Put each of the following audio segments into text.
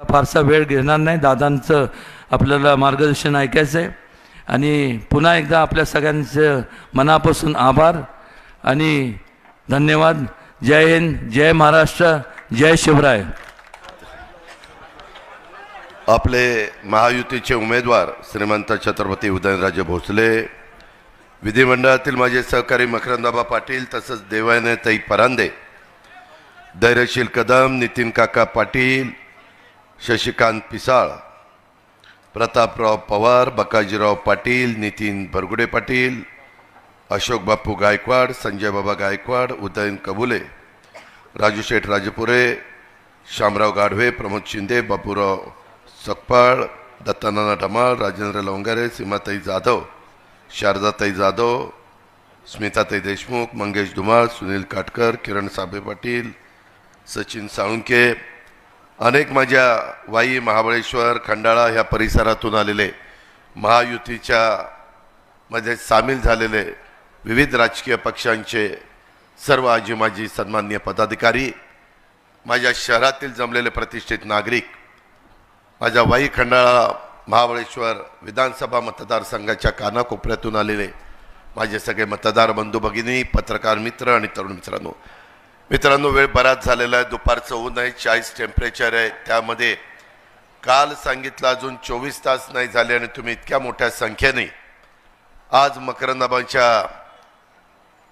फारसा वेळ घेणार नाही. दादांचं आपल्याला मार्गदर्शन ऐकायचं आहे आणि पुन्हा एकदा आपल्या सगळ्यांचं मनापासून आभार आणि धन्यवाद. जय हिंद जय महाराष्ट्र जय शिवराय. आपले महायुतीचे उमेदवार श्रीमंत छत्रपती उदयनराजे भोसले विधिमंडळातील माझे सहकारी मकरंदाबा पाटील तसंच देवायनताई परांदे धैर्यशील कदम नितीन काका पाटील शशिकांत पिसाळ प्रतापराव पवार बकाजीराव पाटील नितीन भरगुडे पाटील अशोक बापू गायकवाड संजय बाबा गायकवाड उदयन कबुले राजू शेठ राजपुरे शामराव गाढवे प्रमोद शिंदे बापूराव सकपाळ दत्तानाना ढमाळ राजेंद्र लवंगारे सीमाताई जाधव शारदाताई जाधव स्मिताताई देशमुख मंगेश धुमाळ सुनील काटकर किरण साबे पाटील सचिन साळुंके अनेक माझ्या वाई महाबळेश्वर खंडाळा ह्या परिसरातून आलेले महायुतीच्या मध्ये सामील झालेले विविध राजकीय पक्षांचे सर्व आजी माजी सन्मान्य पदाधिकारी माझ्या शहरातील जमलेले प्रतिष्ठित नागरिक माझ्या वाई खंडाळा महाबळेश्वर विधानसभा मतदारसंघाच्या कानाकोपऱ्यातून आलेले माझे सगळे मतदार बंधू भगिनी पत्रकार मित्र आणि तरुण मित्रांनो मित्रांनो वेळ बराच झालेला आहे. दुपारचं ऊन आहे चाळीस टेम्परेचर आहे. त्यामध्ये काल सांगितलं अजून चोवीस तास नाही झाले आणि तुम्ही इतक्या मोठ्या संख्येने आज मकरनाबांच्या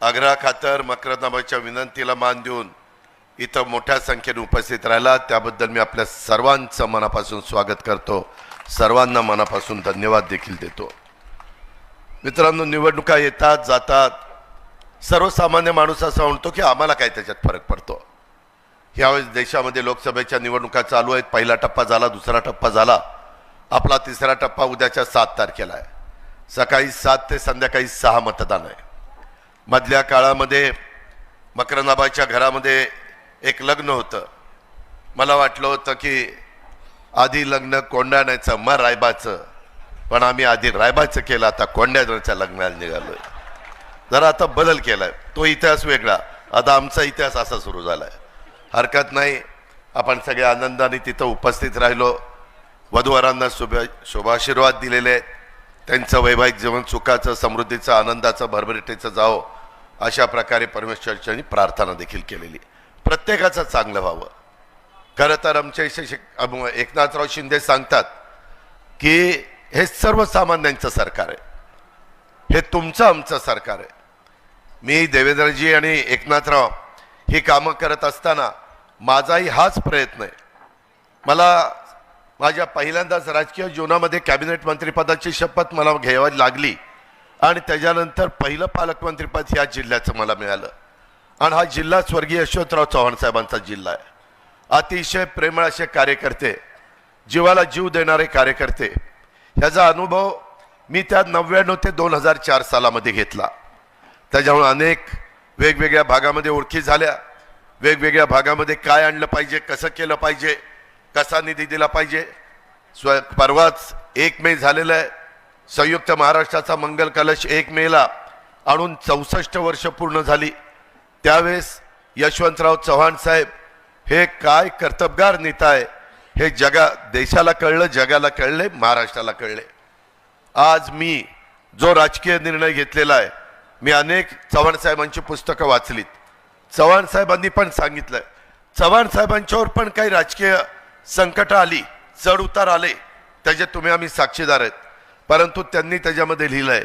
आग्रहाखातर मकरंदाबाच्या विनंतीला मान देऊन इथं मोठ्या संख्येने उपस्थित राहिला. त्याबद्दल मी आपल्या सर्वांचं मनापासून स्वागत करतो. सर्वांना मनापासून धन्यवाद देखील देतो. मित्रांनो निवडणुका येतात जातात. सर्वसामान्य माणूस असा म्हणतो की आम्हाला काय त्याच्यात फरक पडतो. यावेळेस देशामध्ये लोकसभेच्या निवडणुका चालू आहेत. पहिला टप्पा झाला दुसरा टप्पा झाला. आपला तिसरा टप्पा उद्याच्या सात तारखेला आहे. सकाळी सात ते संध्याकाळी सहा मतदान आहे. मधल्या काळामध्ये मकरनाबाईच्या घरामध्ये एक लग्न होतं. मला वाटलं होतं की आधी लग्न कोंडाण्याचं मग रायबाचं. पण आम्ही आधी रायबाचं केलं आता कोंडाण्याच्या लग्नाला निघालो आहे जरा आता बदल केलाय. तो इतिहास वेगळा. आता आमचा इतिहास असा सुरू झाला आहे हरकत नाही. आपण सगळे आनंदाने तिथं उपस्थित राहिलो. वधूवरांना शुभ शुभाशीर्वाद दिलेले आहेत. त्यांचं वैवाहिक जीवन सुखाचं समृद्धीचं आनंदाचं भरभरटीचं जावं अशा प्रकारे परमेश्वरच्या प्रार्थना देखील केलेली. प्रत्येकाचं चांगलं व्हावं. खरं तर आमच्या शिक्षक अम- एकनाथराव शिंदे सांगतात की हे सर्वसामान्यांचं सरकार आहे. हे तुमचं आमचं सरकार आहे. मी देवेंद्रजी आणि एकनाथराव ही कामं करत असताना माझाही हाच प्रयत्न आहे. मला माझ्या पहिल्यांदाच राजकीय जीवनामध्ये कॅबिनेट मंत्रिपदाची शपथ मला घ्यावी लागली आणि त्याच्यानंतर पहिलं पालकमंत्रीपद ह्या जिल्ह्याचं मला मिळालं. आणि हा जिल्हा स्वर्गीय यशवंतराव चव्हाण साहेबांचा जिल्हा आहे. अतिशय प्रेमळ असे कार्यकर्ते जीवाला जीव देणारे कार्यकर्ते ह्याचा अनुभव मी त्या नव्याण्णव ते दोन हजार चार सालामध्ये घेतला. त्याच्यामुळे अनेक वेगवेगळ्या भागामध्ये ओळखी झाल्या. वेगवेगळ्या भागामध्ये काय आणलं पाहिजे कसं केलं पाहिजे कसा निधी दिला पाहिजे. स्व परवाच एक मे झालेलं आहे. संयुक्त महाराष्ट्राचा मंगल कलश एक मेला आणून चौसष्ट वर्ष पूर्ण झाली. त्यावेळेस यशवंतराव चव्हाण साहेब हे काय कर्तबगार नेता आहे हे जगा देशाला कळलं जगाला कळले महाराष्ट्राला कळले. आज मी जो राजकीय निर्णय घेतलेला आहे मी अनेक चव्हाण साहेबांची पुस्तकं वाचलीत. चव्हाण साहेबांनी पण सांगितलं चव्हाण साहेबांच्यावर पण काही राजकीय संकट आली चढ उतार आले त्याचे तुम्ही आम्ही साक्षीदार आहेत. परंतु त्यांनी त्याच्यामध्ये लिहिलंय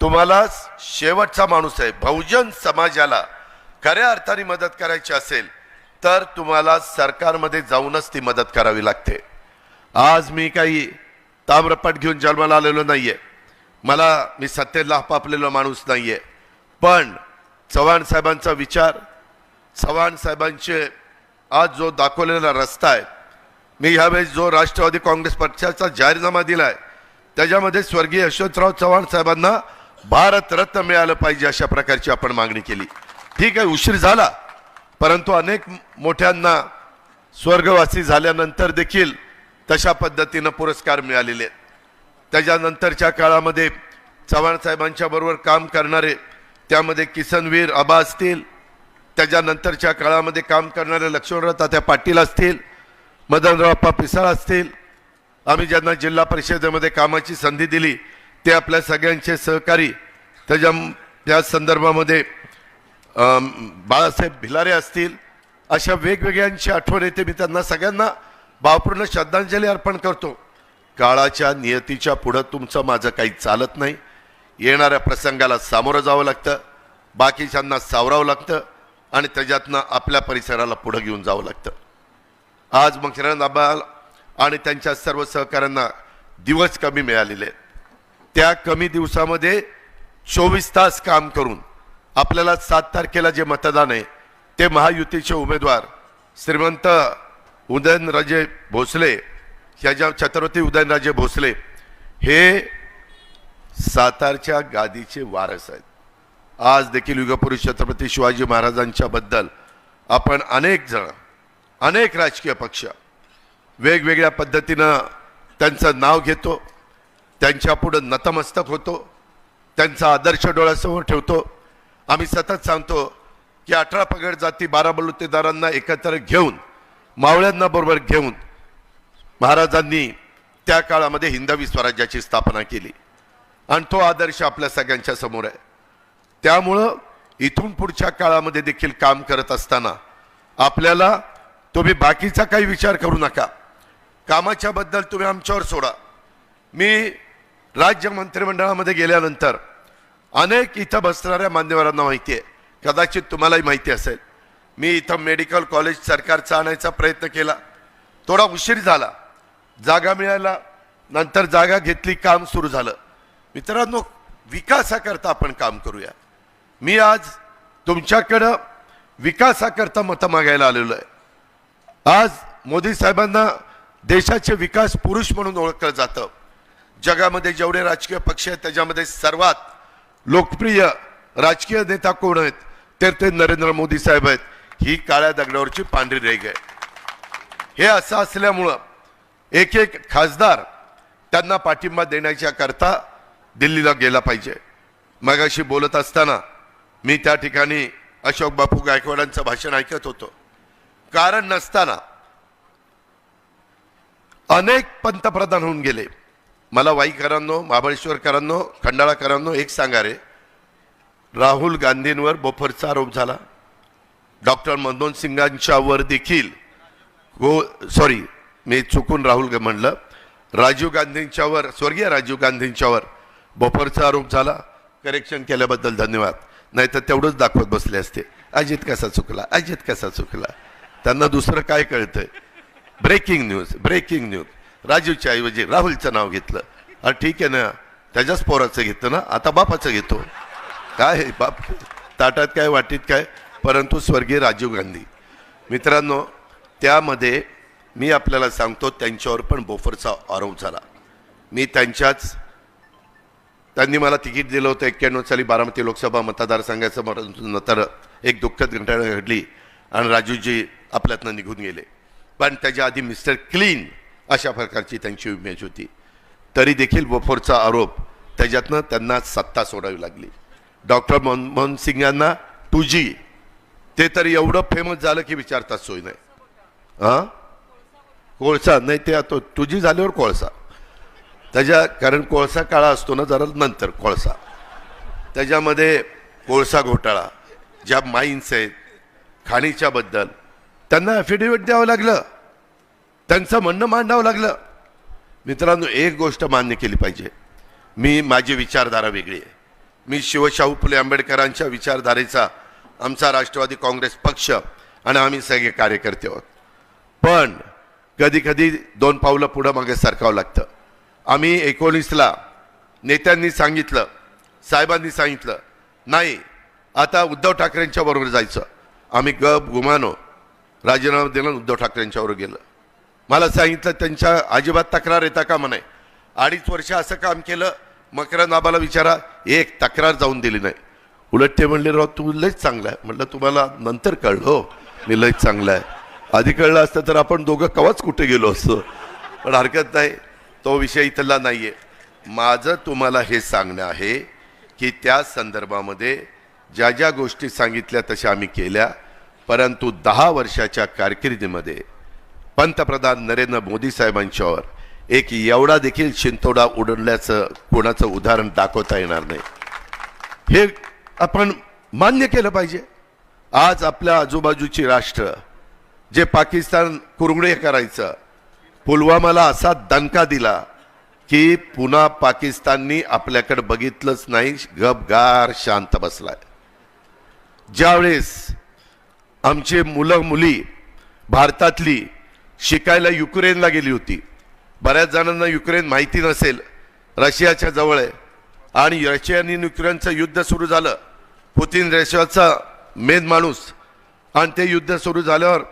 तुम्हाला शेवटचा माणूस आहे बहुजन समाजाला खऱ्या अर्थाने मदत करायची असेल तर तुम्हाला सरकारमध्ये जाऊनच ती मदत करावी लागते. आज मी काही ताम्रपट घेऊन जन्माला आलेलो नाही आहे मला मी सत्तेला पापलेला माणूस नाही आहे पण चव्हाण साहेबांचा विचार चव्हाण साहेबांचे आज जो दाखवलेला रस्ता आहे मी ह्यावेळेस जो राष्ट्रवादी काँग्रेस पक्षाचा जाहीरनामा आहे त्याच्यामध्ये स्वर्गीय यशवंतराव चव्हाण साहेबांना भारतरत्न मिळालं पाहिजे अशा प्रकारची आपण मागणी केली. ठीक आहे उशीर झाला परंतु अनेक मोठ्यांना स्वर्गवासी झाल्यानंतर देखील तशा पद्धतीनं पुरस्कार मिळालेले आहेत. त्याच्यानंतरच्या काळामध्ये चव्हाण साहेबांच्या बरोबर काम करणारे त्यामध्ये किसनवीर आबा असतील. त्याच्यानंतरच्या काळामध्ये काम करणारे लक्ष्मणराव तात्या पाटील असतील मदनरावप्पा पिसाळ असतील. आम्ही ज्यांना जिल्हा परिषदेमध्ये कामाची संधी दिली ते आपल्या सगळ्यांचे सहकारी. त्याच्या त्या संदर्भामध्ये बाळासाहेब भिलारे असतील. अशा वेगवेगळ्यांची आठवण येते मी त्यांना सगळ्यांना भावपूर्ण श्रद्धांजली अर्पण करतो. काळाच्या नियतीच्या पुढं तुमचं माझं काही चालत नाही. येणाऱ्या प्रसंगाला सामोरं जावं लागतं बाकीच्यांना सावरावं लागतं आणि त्याच्यातनं आपल्या परिसराला पुढं घेऊन जावं लागतं. आज मग अब्बाल आणि त्यांच्या सर्व सहकाऱ्यांना दिवस कमी मिळालेले आहेत. त्या कमी दिवसामध्ये चोवीस तास काम करून आपल्याला सात तारखेला जे मतदान आहे ते महायुतीचे उमेदवार श्रीमंत उदयनराजे भोसले ह्या ज्या छत्रपती उदयनराजे भोसले हे सातारच्या गादीचे वारस आहेत. आज देखील युगपुरुष छत्रपती शिवाजी महाराजांच्या बद्दल आपण अनेक जण अनेक राजकीय पक्ष वेगवेगळ्या पद्धतीनं त्यांचं नाव घेतो त्यांच्यापुढं नतमस्तक होतो त्यांचा आदर्श डोळ्यासमोर ठेवतो. आम्ही सतत सांगतो की अठरा पगड जाती बारा बलुतेदारांना एकत्र घेऊन मावळ्यांना बरोबर घेऊन महाराजांनी त्या काळामध्ये हिंदवी स्वराज्याची स्थापना केली. आणि तो आदर्श आपल्या सगळ्यांच्या समोर आहे. त्यामुळं इथून पुढच्या काळामध्ये देखील काम करत असताना आपल्याला तुम्ही बाकीचा काही विचार करू नका. कामाच्या बद्दल तुम्ही आमच्यावर सोडा. मी राज्य मंत्रिमंडळामध्ये गेल्यानंतर अनेक इथं बसणाऱ्या मान्यवरांना माहिती आहे. कदाचित तुम्हालाही माहिती असेल. मी इथं मेडिकल कॉलेज सरकारचा आणायचा प्रयत्न केला. थोडा उशीर झाला. जागा मिळायला नंतर जागा घेतली काम सुरू झालं. मित्रांनो विकासाकरता आपण काम करूया. मी आज तुमच्याकडं विकासाकरता मतं मागायला आलेलो आहे. आज मोदी साहेबांना देशाचे विकास पुरुष म्हणून ओळखलं जातं. जगामध्ये जेवढे राजकीय पक्ष आहेत त्याच्यामध्ये सर्वात लोकप्रिय राजकीय नेता कोण आहेत तर ते नरेंद्र मोदी साहेब आहेत. ही काळ्या दगडावरची पांढरी रेग आहे. हे असं असल्यामुळं एक एक खासदार त्यांना पाठिंबा देण्याच्या करता दिल्लीला गेला पाहिजे. मगाशी बोलत असताना मी त्या ठिकाणी अशोक बापू गायकवाडांचं भाषण ऐकत होतो. कारण नसताना अनेक पंतप्रधान होऊन गेले. मला वाईकरांनो महाबळेश्वरकरांनो खंडाळाकरांनो एक सांगा रे. राहुल गांधींवर बोफरचा आरोप झाला. डॉक्टर मनमोहन सिंगांच्यावर देखील हो सॉरी मी चुकून राहुल म्हणलं. राजीव गांधींच्यावर स्वर्गीय राजीव गांधींच्यावर बफरचा आरोप झाला. करेक्शन केल्याबद्दल धन्यवाद. नाही तर तेवढंच दाखवत बसले असते. अजित कसा चुकला? अजित कसा चुकला? त्यांना दुसरं काय कळतंय? ब्रेकिंग न्यूज ब्रेकिंग न्यूज राजीवच्या ऐवजी राहुलचं नाव घेतलं. अरे ठीक आहे ना? त्याच्याच पोराचं घेतं ना? आता बापाचं घेतो. काय आहे बाप? ताटात काय वाटीत काय? परंतु स्वर्गीय राजीव गांधी. मित्रांनो त्यामध्ये मी आपल्याला सांगतो त्यांच्यावर पण बोफरचा आरोप झाला. मी त्यांच्याच त्यांनी मला तिकीट दिलं होतं एक्क्याण्णव साली बारामती लोकसभा मतदारसंघाचं परंतु नंतर एक दुःखद घटना घडली आणि राजूजी आपल्यातनं निघून गेले. पण त्याच्या आधी मिस्टर क्लीन अशा प्रकारची त्यांची इमेज होती. तरी देखील बोफोरचा आरोप त्याच्यातनं त्यांना सत्ता सोडावी लागली. डॉक्टर मनमोहन सिंग यांना टू जी ते तर एवढं फेमस झालं की विचारताच सोय नाही. हां कोळसा नाही ते आता तुझी झाल्यावर कोळसा. त्याच्या कारण कोळसा काळा असतो ना जरा नंतर कोळसा. त्याच्यामध्ये कोळसा घोटाळा ज्या माईन्स आहेत खाणीच्याबद्दल त्यांना ॲफिडेव्हिट द्यावं लागलं. त्यांचं म्हणणं मांडावं लागलं. मित्रांनो एक गोष्ट मान्य केली पाहिजे. मी माझी विचारधारा वेगळी आहे. मी शिवशाहू फुले आंबेडकरांच्या विचारधारेचा आमचा राष्ट्रवादी काँग्रेस पक्ष आणि आम्ही सगळे कार्यकर्ते आहोत. पण कधी कधी दोन पावलं पुढं मागे सरकावं लागतं. आम्ही एकोणीसला नेत्यांनी सांगितलं साहेबांनी सांगितलं नाही आता उद्धव ठाकरेंच्या बरोबर जायचं. आम्ही गप गुमानो राजीनामा दिला उद्धव ठाकरेंच्या गेलं. मला सांगितलं त्यांच्या अजिबात तक्रार येता का म्हणे अडीच वर्ष असं काम केलं मकरंद आबाला विचारा एक तक्रार जाऊन दिली नाही. उलट ते म्हणले राव तू लयच चांगला आहे. म्हटलं तुम्हाला नंतर कळलं हो मी लयच चांगला आहे. आधी कळलं असतं तर आपण दोघं कवाच कुठे गेलो असतो. पण हरकत नाही तो विषय इथला नाही आहे माझं तुम्हाला हे सांगणं आहे की त्या संदर्भामध्ये ज्या ज्या गोष्टी सांगितल्या तशा आम्ही केल्या परंतु दहा वर्षाच्या कारकिर्दीमध्ये पंतप्रधान नरेंद्र मोदी साहेबांच्यावर एक एवढा देखील शिंतोडा उडल्याचं कोणाचं उदाहरण दाखवता येणार नाही. हे आपण मान्य केलं पाहिजे. आज आपल्या आजूबाजूची राष्ट्र जे पाकिस्तान कुरगुडे करायचं पुलवामाला असा दणका दिला की पुन्हा पाकिस्ताननी आपल्याकडे बघितलंच नाही गपगार शांत बसलाय. ज्यावेळेस आमचे मुलं मुली भारतातली शिकायला युक्रेनला गेली होती बऱ्याच जणांना युक्रेन माहिती नसेल रशियाच्या जवळ आहे आणि रशिया आणि युक्रेनचं युद्ध सुरू झालं. पुतीन रशियाचा मेन माणूस आणि ते युद्ध सुरू झाल्यावर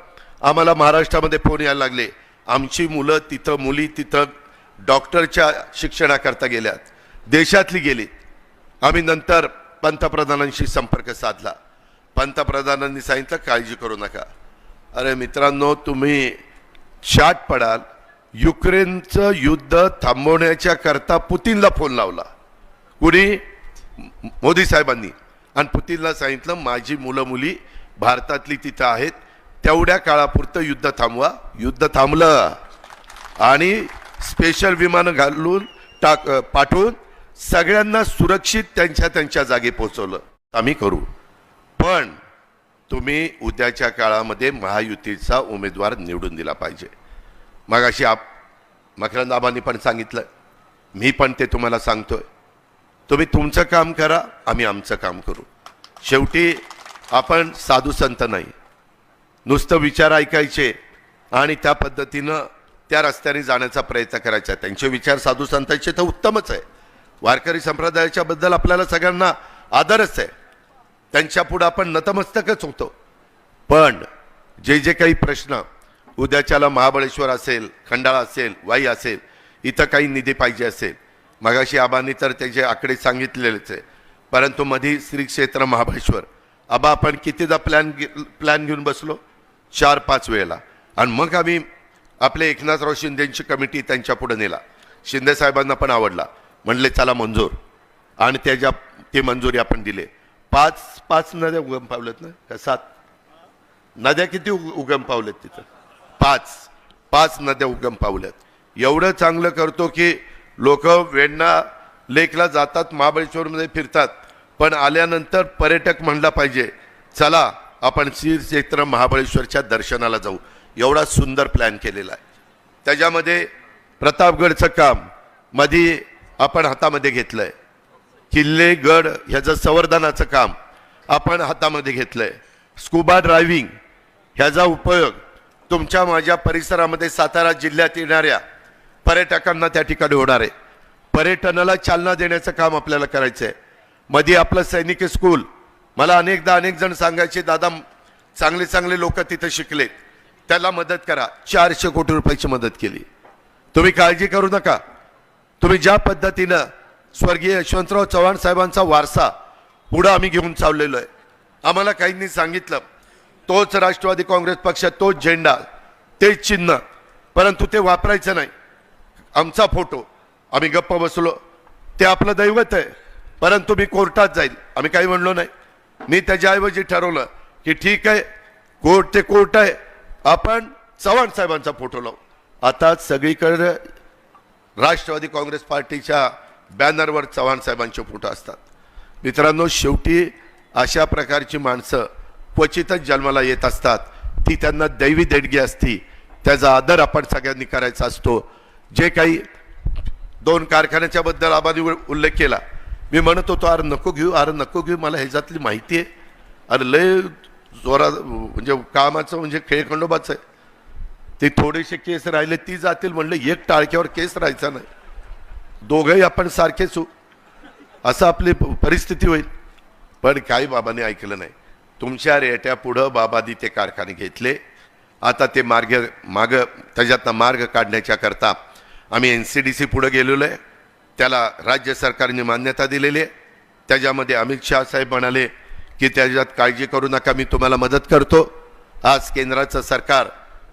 आम्हाला महाराष्ट्रामध्ये फोन यायला लागले. आमची मुलं तिथं मुली तिथं डॉक्टरच्या शिक्षणाकरता गेल्यात. देशातली गेली. आम्ही नंतर पंतप्रधानांशी संपर्क साधला. पंतप्रधानांनी सांगितलं काळजी करू नका. अरे मित्रांनो तुम्ही शाट पडाल. युक्रेनचं युद्ध थांबवण्याच्या करता पुतीनला फोन लावला. कुणी? मोदी साहेबांनी. आणि पुतीनला सांगितलं माझी मुलं मुली भारतातली तिथं आहेत. तेवढ्या काळापुरतं युद्ध थांबवा. युद्ध थांबलं. आणि स्पेशल विमानं घालून टाक पाठवून सगळ्यांना सुरक्षित त्यांच्या त्यांच्या जागी पोहोचवलं. आम्ही करू. पण तुम्ही उद्याच्या काळामध्ये महायुतीचा उमेदवार निवडून दिला पाहिजे. मग अशी आप मकरंदाबांनी पण सांगितलं. मी पण ते तुम्हाला सांगतोय. तुम्ही तुमचं काम करा आम्ही आमचं काम करू. शेवटी आपण साधू संत नाही. नुसतं विचार ऐकायचे आणि त्या पद्धतीनं त्या रस्त्याने जाण्याचा प्रयत्न करायचा. त्यांचे विचार साधू संतांचे तर उत्तमच आहे. वारकरी संप्रदायाच्या बद्दल आपल्याला सगळ्यांना आदरच आहे. त्यांच्या पुढं आपण नतमस्तकच होतो. पण जे जे काही प्रश्न उद्याच्याला महाबळेश्वर असेल खंडाळा असेल वाई असेल इथं काही निधी पाहिजे असेल. मगाशी आबांनी तर त्याचे आकडे सांगितलेलेच आहे. परंतु मधी श्री क्षेत्र महाबळेश्वर. आबा आपण कितीदा प्लॅन प्लॅन घेऊन बसलो? चार पाच वेळेला. आणि मग आम्ही आपले एकनाथराव शिंदेची कमिटी त्यांच्या पुढे नेला. शिंदेसाहेबांना पण आवडला. म्हणले चला मंजूर. आणि त्याच्या ती मंजुरी आपण दिले. पाच पाच नद्या उगम पावल्यात ना? का सात? नद्या किती उग- उगम पावलेत तिथं? पाच. पाच नद्या उगम पावल्यात. एवढं चांगलं करतो की लोक वेण्णा लेकला जातात महाबळेश्वरमध्ये फिरतात. पण आल्यानंतर पर्यटक म्हणला पाहिजे चला आपण श्री क्षेत्र महाबळेश्वरच्या दर्शनाला जाऊ. एवढा सुंदर प्लॅन केलेला आहे. त्याच्यामध्ये प्रतापगडचं काम मधी आपण हातामध्ये घेतलं किल्ले गड ह्याचं संवर्धनाचं काम आपण हातामध्ये घेतलं आहे स्कुबा ड्रायव्हिंग ह्याचा उपयोग तुमच्या माझ्या परिसरामध्ये सातारा जिल्ह्यात येणाऱ्या पर्यटकांना त्या ठिकाणी होणार आहे. पर्यटनाला चालना देण्याचं काम आपल्याला करायचं आहे मध्ये आपलं सैनिक स्कूल मला अनेकदा अनेक जण सांगायचे दादा चांगले चांगले लोक तिथं शिकले. त्याला मदत करा. चारशे कोटी रुपयाची मदत केली. तुम्ही काळजी करू नका. तुम्ही ज्या पद्धतीनं स्वर्गीय यशवंतराव चव्हाण साहेबांचा वारसा पुढं आम्ही घेऊन चाललेलो आहे. आम्हाला काहींनी सांगितलं तोच राष्ट्रवादी काँग्रेस पक्ष तोच झेंडा तेच चिन्ह परंतु ते वापरायचं नाही. आमचा फोटो. आम्ही गप्प बसलो. ते आपलं दैवत आहे परंतु मी कोर्टात जाईल. आम्ही काही म्हणलो नाही. मी त्याच्याऐवजी ठरवलं की ठीक आहे कोर्ट ते कोर्ट आहे. आपण चव्हाण साहेबांचा फोटो लावू. आता सगळीकडे राष्ट्रवादी काँग्रेस पार्टीच्या बॅनरवर चव्हाण साहेबांचे फोटो असतात. मित्रांनो शेवटी अशा प्रकारची माणसं क्वचितच जन्माला येत असतात. ती त्यांना दैवी देणगी असती. त्याचा आदर आपण सगळ्यांनी करायचा असतो. जे काही दोन कारखान्याच्याबद्दल आबादी उल्लेख केला मी म्हणत होतो अरे नको घेऊ अरे नको घेऊ मला ह्याच्यातली माहिती आहे. अरे लय जोरा म्हणजे कामाचं म्हणजे खेळखंडोबाच आहे. ते थोडेसे केस राहिले ती जातील म्हणलं एक टाळक्यावर केस राहायचा नाही. दोघंही आपण सारखेच हो असं आपली परिस्थिती होईल. पण काही बाबाने ऐकलं नाही. तुमच्या रेट्या पुढं बाबादी ते कारखाने घेतले. आता ते मार्ग माग त्याच्यातनं मार्ग काढण्याच्या करता आम्ही एन सी डी सी पुढं गेलेलो आहे. त्याला राज्य सरकारने मान्यता दिलेली आहे. त्याच्यामध्ये अमित शाह साहेब म्हणाले की त्याच्यात काळजी करू नका मी तुम्हाला मदत करतो. आज केंद्राचं सरकार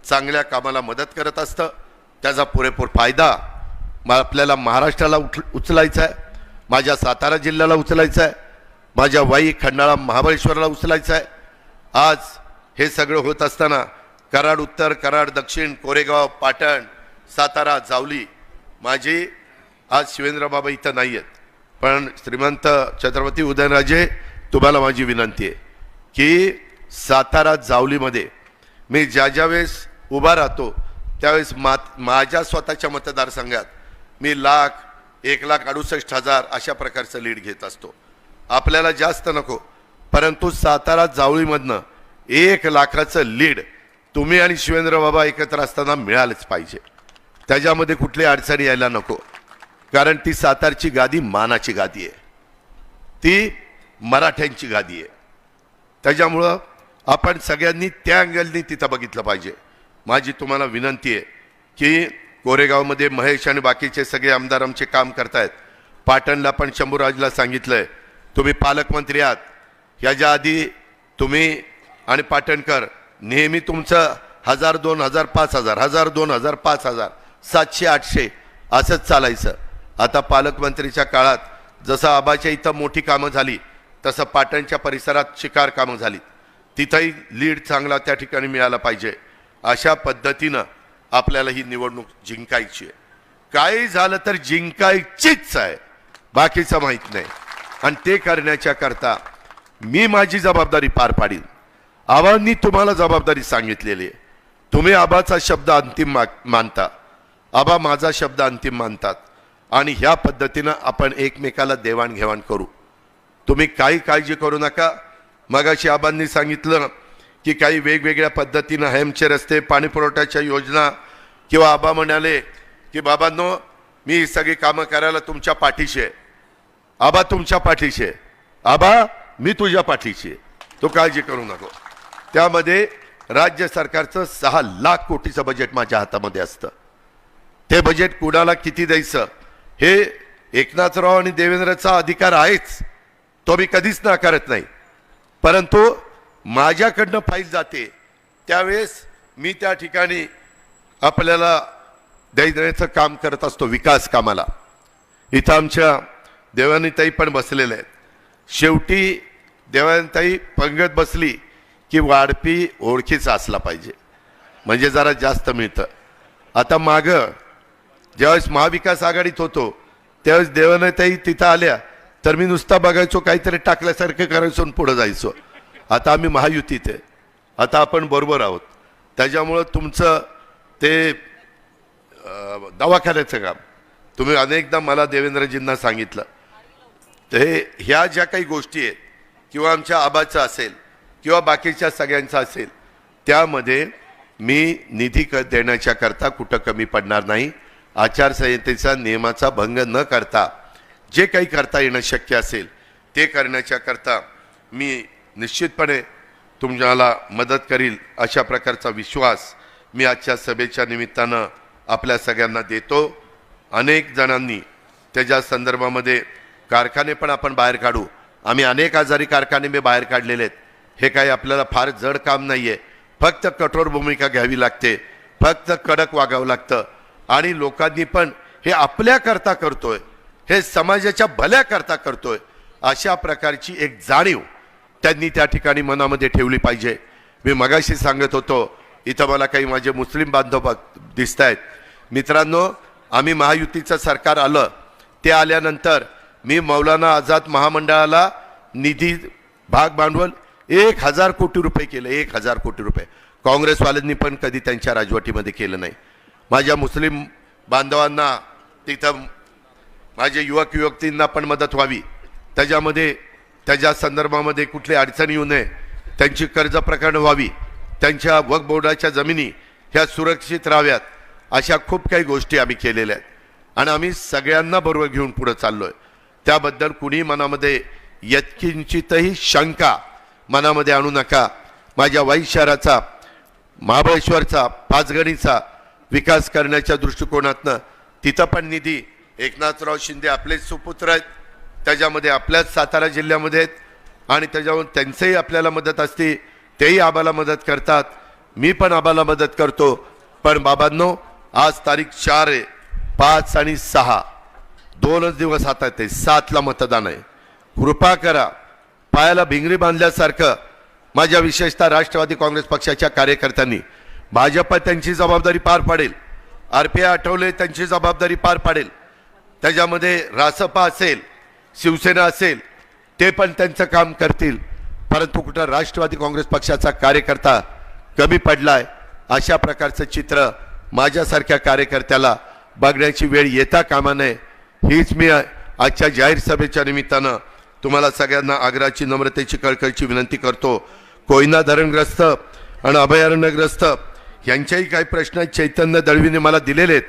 चांगल्या कामाला मदत करत असतं. त्याचा पुरेपूर फायदा मग आपल्याला महाराष्ट्राला उठ उचलायचा आहे. माझ्या सातारा जिल्ह्याला उचलायचा आहे. माझ्या वाई खंडाळा महाबळेश्वरला उचलायचा आहे. आज हे सगळं होत असताना कराड उत्तर कराड दक्षिण कोरेगाव पाटण सातारा जावली माझी आज शिवेंद्रबाबा इथं नाही आहेत पण श्रीमंत छत्रपती उदयनराजे तुम्हाला माझी विनंती आहे की सातारा जावलीमध्ये मी ज्या ज्या वेळेस उभा राहतो त्यावेळेस मात माझ्या स्वतःच्या मतदारसंघात मी लाख एक लाख अडुसष्ट हजार अशा प्रकारचं लीड घेत असतो. आपल्याला जास्त नको परंतु सातारा जावळीमधनं एक लाखाचं लीड तुम्ही आणि शिवेंद्रबाबा एकत्र असताना मिळालंच पाहिजे. त्याच्यामध्ये कुठली अडचणी यायला नको. कारण ती सातारची गादी मानाची गादी आहे. ती मराठ्यांची गादी आहे. त्याच्यामुळं आपण सगळ्यांनी त्या अँगलनी तिथं बघितलं पाहिजे. माझी तुम्हाला विनंती आहे की कोरेगावमध्ये महेश आणि बाकीचे सगळे आमदार आमचे काम करतायत. पाटणला पण शंभूराजला सांगितलं आहे तुम्ही पालकमंत्री आहात. ह्याच्या आधी तुम्ही आणि पाटणकर नेहमी तुमचं हजार दोन हजार पाच हजार हजार दोन हजार पाच हजार सातशे आठशे असंच चालायचं. आता पालकमंत्रीच्या काळात जसं आबाच्या इथं मोठी कामं झाली तसं पाटणच्या परिसरात शिकार कामं झाली तिथंही लीड चांगला त्या ठिकाणी मिळाला पाहिजे. अशा पद्धतीनं आपल्याला ही निवडणूक जिंकायची आहे. काही झालं तर जिंकायचीच आहे. बाकीचं माहीत नाही. आणि ते करण्याच्या करता मी माझी जबाबदारी पार पाडीन. आबांनी तुम्हाला जबाबदारी सांगितलेली आहे. तुम्ही आबाचा शब्द अंतिम मा मानता. आबा माझा शब्द अंतिम मानतात. आणि ह्या पद्धतीनं आपण एकमेकाला देवाणघेवाण करू. तुम्ही काही काळजी करू नका. मगाशी आबांनी सांगितलं की काही वेगवेगळ्या पद्धतीनं हेमचे रस्ते पाणीपुरवठ्याच्या योजना किंवा आबा म्हणाले की बाबांनो मी ही सगळी कामं करायला तुमच्या पाठीशी आहे. आबा तुमच्या पाठीशी आहे. आबा मी तुझ्या पाठीशी आहे. तू काळजी करू नको. त्यामध्ये राज्य सरकारचं सहा लाख कोटीचं बजेट माझ्या हातामध्ये असतं. ते बजेट कुणाला किती द्यायचं? हे एकनाथराव आणि देवेंद्रचा अधिकार आहेच. तो मी कधीच नाकारत नाही. परंतु माझ्याकडनं फाईल जाते. त्यावेळेस मी त्या ठिकाणी आपल्याला देण्याचं काम करत असतो विकास कामाला. इथं आमच्या देवानीताई पण बसलेल्या आहेत. शेवटी देवानीताई पंगत बसली की वाढपी ओळखीचा असला पाहिजे. म्हणजे जरा जास्त मिळतं. आता मागं ज्यावेळेस महाविकास आघाडीत होतो त्यावेळेस देवनाताई तिथं आल्या तर मी नुसता बघायचो काहीतरी टाकल्यासारखं करायचो आणि पुढं जायचो. आता आम्ही महायुतीत आहे. आता आपण बरोबर आहोत. त्याच्यामुळं तुमचं ते दवाखान्याचं काम. तुम्ही अनेकदा मला देवेंद्रजींना सांगितलं. तर हे ह्या ज्या काही गोष्टी आहेत किंवा आमच्या आबाचं असेल किंवा बाकीच्या सगळ्यांचं असेल त्यामध्ये मी निधी क देण्याच्या करता कुठं कमी पडणार नाही. आचारसंहितेचा नियमाचा भंग न करता जे काही करता येणं शक्य असेल ते करण्याच्या करता मी निश्चितपणे तुम्हाला मदत करील अशा प्रकारचा विश्वास मी आजच्या सभेच्या निमित्तानं आपल्या सगळ्यांना देतो. अनेक जणांनी त्याच्या संदर्भामध्ये कारखाने पण आपण बाहेर काढू. आम्ही अनेक आजारी कारखाने मी बाहेर काढलेले आहेत. हे काही आपल्याला फार जड काम नाही आहे फक्त कठोर भूमिका घ्यावी लागते. फक्त कडक वागावं लागतं. आणि लोकांनी पण हे आपल्याकरता करतोय हे समाजाच्या भल्याकरता करतोय अशा प्रकारची एक जाणीव त्यांनी त्या ठिकाणी मनामध्ये ठेवली पाहिजे. मी मगाशी सांगत होतो इथं मला काही माझे मुस्लिम बांधव दिसत आहेत मित्रांनो आम्ही महायुतीचं सरकार आलं ते आल्यानंतर मी मौलाना आझाद महामंडळाला निधी भाग भांडवल एक हजार कोटी रुपये केले एक हजार कोटी रुपये. काँग्रेसवाल्यांनी पण कधी त्यांच्या राजवटीमध्ये केलं नाही. माझ्या मुस्लिम बांधवांना तिथं माझ्या युवक युवतींना पण मदत व्हावी. त्याच्यामध्ये त्याच्या संदर्भामध्ये कुठली अडचण येऊ नये त्यांची कर्ज प्रकरणं व्हावी त्यांच्या वक बोर्डाच्या जमिनी ह्या सुरक्षित राहाव्यात अशा खूप काही गोष्टी आम्ही केलेल्या आहेत. आणि आम्ही सगळ्यांना बरोबर घेऊन पुढं चाललो आहे त्याबद्दल कुणी मनामध्ये यत्किंचितही शंका मनामध्ये आणू नका. माझ्या वाई शहराचा महाबळेश्वरचा पाचगणीचा विकास करण्याच्या दृष्टिकोनातनं तिथं पण निधी एकनाथराव शिंदे आपलेच सुपुत्र आहेत. त्याच्यामध्ये आपल्याच सातारा जिल्ह्यामध्ये आहेत. आणि त्याच्यावर त्यांचंही आपल्याला मदत असते तेही आबाला मदत करतात. मी पण आबाला मदत करतो. पण बाबांनो आज तारीख चार आहे पाच आणि सहा. दोनच दिवस हातात आहे सातला मतदान आहे. कृपा करा पायाला भिंगरी बांधल्यासारखं माझ्या विशेषतः राष्ट्रवादी काँग्रेस पक्षाच्या कार्यकर्त्यांनी भाजप त्यांची जबाबदारी पार पाडेल. आर पी आय आठवले त्यांची जबाबदारी पार पाडेल. त्याच्यामध्ये रासपा असेल शिवसेना असेल ते पण त्यांचं काम करतील. परंतु कुठं राष्ट्रवादी काँग्रेस पक्षाचा कार्यकर्ता कमी पडलाय अशा प्रकारचं चित्र माझ्यासारख्या कार्यकर्त्याला बघण्याची वेळ येता कामा नये. हीच मी आजच्या जाहीर सभेच्या निमित्तानं तुम्हाला सगळ्यांना आग्राची नम्रतेची कळकळीची विनंती करतो. कोयना धरणग्रस्त आणि अभयारण्यग्रस्त यांच्याही काही प्रश्न चैतन्य दळवीने मला दिलेले आहेत.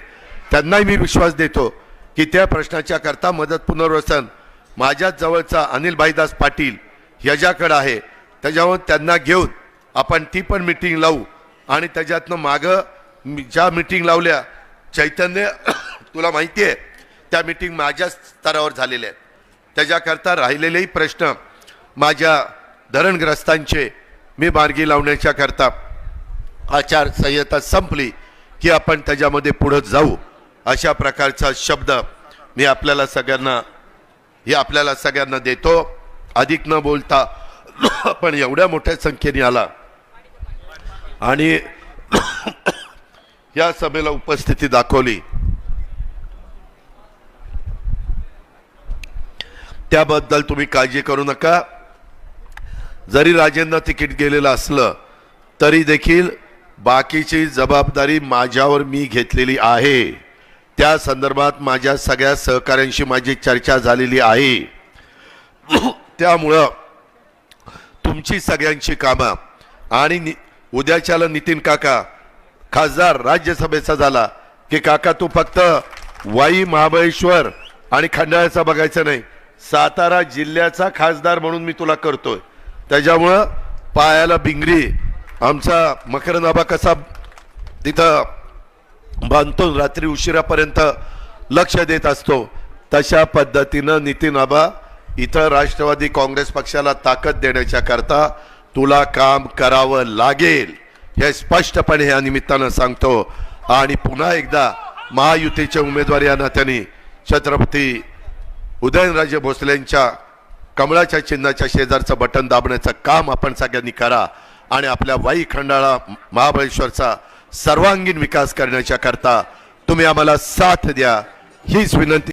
त्यांनाही मी विश्वास देतो की त्या प्रश्नाच्या करता मदत पुनर्वसन माझ्याच जवळचा अनिल भाईदास पाटील ह्याच्याकडं आहे. त्याच्यावर त्यांना घेऊन आपण ती पण मिटिंग लावू. आणि त्याच्यातनं मागं मी- ज्या मिटिंग लावल्या चैतन्य तुला माहिती आहे त्या मिटिंग माझ्या स्तरावर झालेल्या आहेत. त्याच्याकरता राहिलेलेही प्रश्न माझ्या धरणग्रस्तांचे मी मार्गी लावण्याच्या करता आचारसंहिता संपली की आपण त्याच्यामध्ये पुढं जाऊ. अशा प्रकारचा शब्द मी आपल्याला सगळ्यांना हे आपल्याला सगळ्यांना देतो. अधिक न बोलता पण एवढ्या मोठ्या संख्येने आला. आणि या सभेला उपस्थिती दाखवली. त्याबद्दल तुम्ही काळजी करू नका. जरी राजेंना तिकीट गेलेलं असलं तरी देखील बाकीची जबाबदारी माझ्यावर मी घेतलेली आहे. त्या संदर्भात माझ्या सगळ्या सहकाऱ्यांशी माझी चर्चा झालेली आहे. त्यामुळं तुमची सगळ्यांची कामं आणि नि- उद्याच्याला नितीन काका खासदार राज्यसभेचा झाला. की काका तू फक्त वाई महाबळेश्वर आणि खंडाळ्याचा बघायचं नाही. सातारा जिल्ह्याचा खासदार म्हणून मी तुला करतोय. त्याच्यामुळं पायाला बिंगरी आमचा मकरनाभा कसा तिथं बांधतो रात्री उशिरापर्यंत लक्ष देत असतो तशा पद्धतीनं नितीन आबा इथं राष्ट्रवादी काँग्रेस पक्षाला ताकद देण्याच्या करता तुला काम करावं लागेल हे स्पष्टपणे या निमित्तानं सांगतो. आणि पुन्हा एकदा महायुतीचे उमेदवार या नात्याने छत्रपती उदयनराजे भोसलेंच्या कमळाच्या चिन्हाच्या शेजारचं बटन दाबण्याचं काम आपण सगळ्यांनी करा. आणि आपल्या वाई खंडाळा महाबळेश्वरचा सर्वांगीण विकास करण्याच्या करता तुम्ही आम्हाला साथ द्या. हीच विनंती